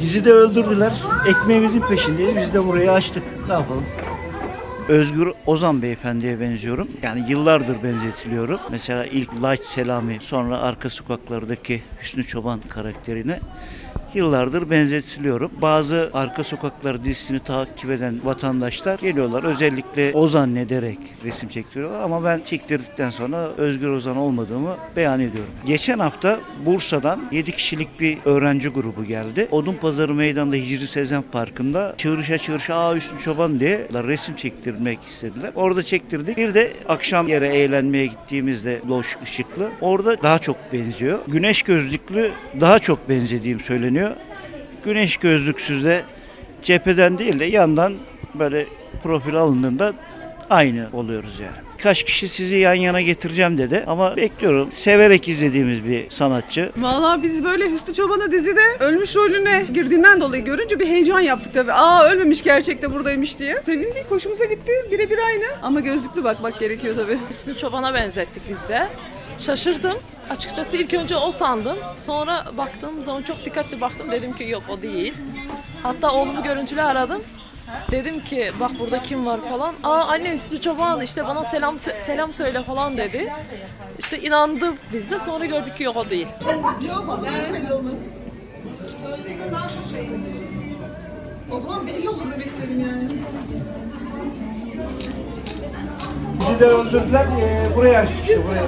Dizide öldürdüler. Ekmeğimizin peşindeyiz. Biz de burayı açtık. Ne yapalım? Özgür Ozan beyefendiye benziyorum. Yani yıllardır benzetiliyorum. Mesela ilk Light Selami, sonra arka sokaklardaki Hüsnü Çoban karakterine yıllardır benzetiliyorum. Bazı arka sokaklar dizisini takip eden vatandaşlar geliyorlar. Özellikle Ozan ne resim çektiriyorlar. Ama ben çektirdikten sonra Özgür Ozan olmadığımı beyan ediyorum. Geçen hafta Bursa'dan 7 kişilik bir öğrenci grubu geldi. Odunpazarı Meydanı'nda Hicri Sezen Parkı'nda çığırışa çığırışa aa Hüsnü Çoban diye resim çektirmek istediler. Orada çektirdik. Bir de akşam yere eğlenmeye gittiğimizde loş ışıklı. Orada daha çok benziyor. Güneş gözlüklü daha çok benzediğim söyleniyor. Güneş gözlüksüz de cepheden değil de yandan böyle profil alındığında aynı oluyoruz yani. Kaç kişi sizi yan yana getireceğim dedi ama bekliyorum. Severek izlediğimiz bir sanatçı. Vallahi biz böyle Hüsnü Çoban'ı dizide ölmüş rolüne girdiğinden dolayı görünce bir heyecan yaptık tabii. Aa ölmemiş gerçekte buradaymış diye. Sevindik, hoşumuza gitti. Birebir aynı. Ama gözlüklü bakmak gerekiyor tabii. Hüsnü Çoban'a benzettik biz de. Şaşırdım. Açıkçası ilk önce o sandım. Sonra baktığım zaman çok dikkatli baktım. Dedim ki yok o değil. Hatta oğlumu görüntülü aradım. Dedim ki bak burada kim var falan. Aa anne Hüsnü Çoban işte bana selam selam söyle falan dedi. İşte inandı biz de sonra gördük ki yok o değil. Yok o zaman belli olmaz. O zaman belli olur demek istedim yani. Bizi de öldürdüler. e, buraya işte buraya.